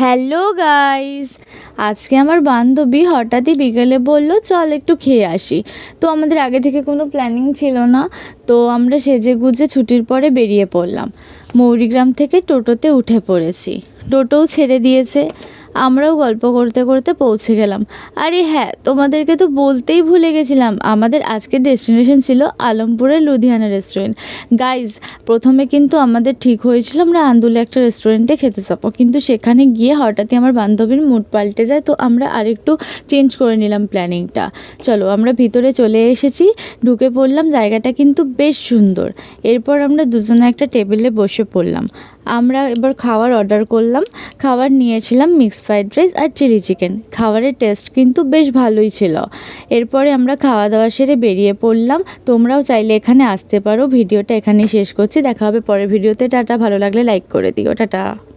Hello guys আজকে আমার বান্ধবী হঠাৎই বিকেলে বলল, চল একটু খেয়ে আসি। তো আমাদের আগে থেকে কোনো প্ল্যানিং ছিল না, তো আমরা সেজে গুজে ছুটির পরে বেরিয়ে পড়লাম। মৌরিগ্রাম থেকে টোটোতে উঠে পড়েছি। টোটোও ছেড়ে দিয়েছে। আমরাও গল্প করতে করতে পৌঁছে গেলাম। আরে হ্যাঁ তোমাদেরকে তো বলতেই ভুলে গেছিলাম, আমাদের আজকের ডেস্টিনেশন ছিল আলমপুরের লুধিয়ানা রেস্টুরেন্ট। গাইজ, প্রথমে কিন্তু আমাদের ঠিক হয়েছিল আমরা আন্দুলে একটা রেস্টুরেন্টে খেতে যাব, কিন্তু সেখানে গিয়ে হঠাৎই আমার বান্ধবীর মুড পাল্টে যায়, তো আমরা আরেকটু চেঞ্জ করে নিলাম প্ল্যানিংটা। চলো, আমরা ভিতরে চলে এসেছি, ঢুকে পড়লাম, জায়গাটা কিন্তু বেশ সুন্দর। এরপর আমরা দুজনে একটা টেবিলে বসে পড়লাম। আমরা এবার খাওয়ার অর্ডার করলাম খাবার নিয়েছিলাম মিক্স ফ্রাইড রাইস আর চিলি চিকেন খাবারের টেস্ট কিন্তু বেশ ভালোই ছিল। এরপরে আমরা খাওয়া দাওয়া সেরে বেরিয়ে পড়লাম। তোমরাও চাইলে এখানে আসতে পারো। ভিডিওটা এখানেই শেষ করছি। দেখা হবে পরের ভিডিওতে। টাটা। ভালো লাগলে লাইক করে দিও। টাটা।